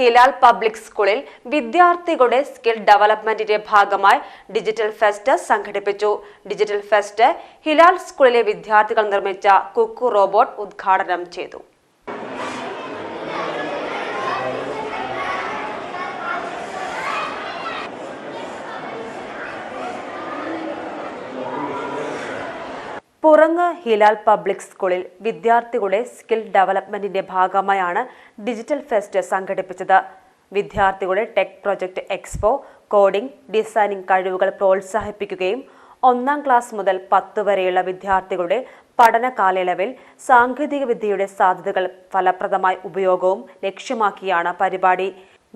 Hilal public സ്കൂളിൽ വിദ്യാർത്ഥികളുടെ skill ഡെവലപ്മെന്റിന്റെ ഭാഗമായി ഡിജിറ്റൽ ഫെസ്റ്റ് സംഘടിപ്പിച്ചു. ഡിജിറ്റൽ ഫെസ്റ്റ് ഹിലാൽ സ്കൂളിലെ വിദ്യാർത്ഥികൾ നിർമ്മിച്ച കുക്കു റോബോട്ട് ഉദ്ഘാടനം ചെയ്തു. പുറങ്ങ് ഹിലാൽ പബ്ലിക് സ്കൂളിൽ വിദ്യാർത്ഥികളുടെ സ്കിൽ ഡെവലപ്മെന്റിന്റെ ഭാഗമായാണ് ഡിജിറ്റൽ ഫെസ്റ്റ് സംഘടിപ്പിച്ചത്. വിദ്യാർത്ഥികളുടെ tech project expo coding designing കഴിവുകൾ പ്രോത്സാഹിപ്പിക്കുകയും ഒന്നാം ക്ലാസ് മുതൽ പത്ത് വരെയുള്ള വിദ്യാർത്ഥികളുടെ പഠന കാലയളവിൽ സാങ്കേതിക വിദ്യയുടെ സാധ്യതകൾ ഫലപ്രദമായ ഉപയോഗവും ലക്ഷ്യമാക്കിയാണ് പരിപാടി.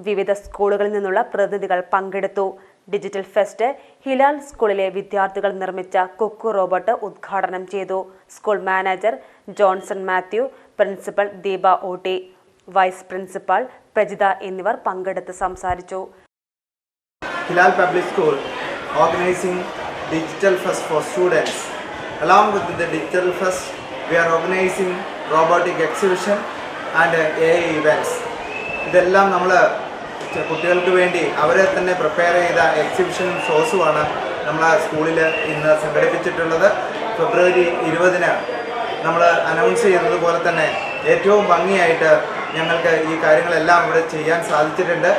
വിവിധ സ്കൂളുകളിൽ നിന്നുള്ള പ്രതിനിധികൾ പങ്കെടുത്തു. ഡിജിറ്റൽ ഫെസ്റ്റ് ഹിലാൽ സ്കൂളിലെ വിദ്യാർത്ഥികൾ നിർമ്മിച്ച കുക്കു റോബോട്ട് ഉദ്ഘാടനം ചെയ്തു. School manager Johnson Mathew principal Deepa ഓട്ടി വൈസ് പ്രിൻസിപ്പൽ പ്രജിത എന്നിവർ പങ്കെടുത്ത് സംസാരിച്ചു. Hilal public school organising digital fest for students along with the digital fest we are organising robotic exhibition and a events ഇതെല്ലാം നമ്മൾ കുട്ടികൾക്ക് വേണ്ടി അവരെ തന്നെ പ്രിപ്പയർ ചെയ്ത എക്സിബിഷനും ഷോസുമാണ് നമ്മളെ സ്കൂളിൽ ഇന്ന് സംഘടിപ്പിച്ചിട്ടുള്ളത്. ഫെബ്രുവരി ഇരുപതിന് നമ്മൾ അനൗൺസ് ചെയ്യുന്നത് പോലെ തന്നെ ഏറ്റവും ഭംഗിയായിട്ട് ഞങ്ങൾക്ക് ഈ കാര്യങ്ങളെല്ലാം ഇവിടെ ചെയ്യാൻ സാധിച്ചിട്ടുണ്ട്.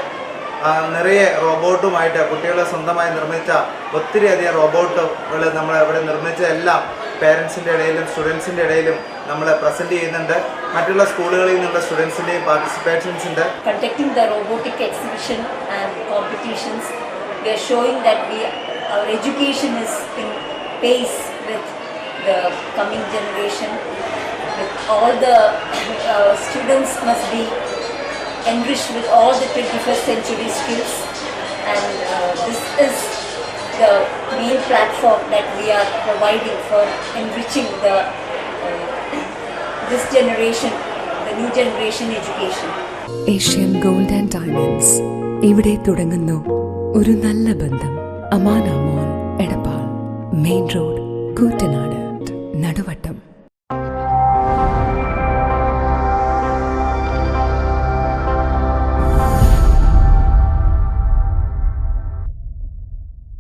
നിറയെ റോബോട്ടുമായിട്ട് കുട്ടികളെ സ്വന്തമായി നിർമ്മിച്ച ഒത്തിരി അധികം റോബോട്ടുകൾ നമ്മൾ ഇവിടെ നിർമ്മിച്ച എല്ലാം പേരൻസിന്റെ ഇടയിലും സ്റ്റുഡൻസിന്റെ ഇടയിലും നമ്മൾ പ്രസന്റ് ചെയ്യുന്നുണ്ട് മറ്റുള്ള സ്കൂളുകളിൽ നിന്നുള്ള സ്റ്റുഡൻസിന്റെയും പാർട്ടിസിപ്പേഷൻസ് ഉണ്ട് the robotic exhibition and competitions. We are showing that we, our education is in pace with the coming generation. With all the uh, students must be enriched with all the 21st century skills, and uh, this is the main platform that we are providing for enriching the uh, this generation, the new generation education. Asian Gold and Diamonds. ഇവിടെ തുടങ്ങുന്നു ഒരു നല്ല ബന്ധം Amana mall Edappal main road Koottanad Naduvattom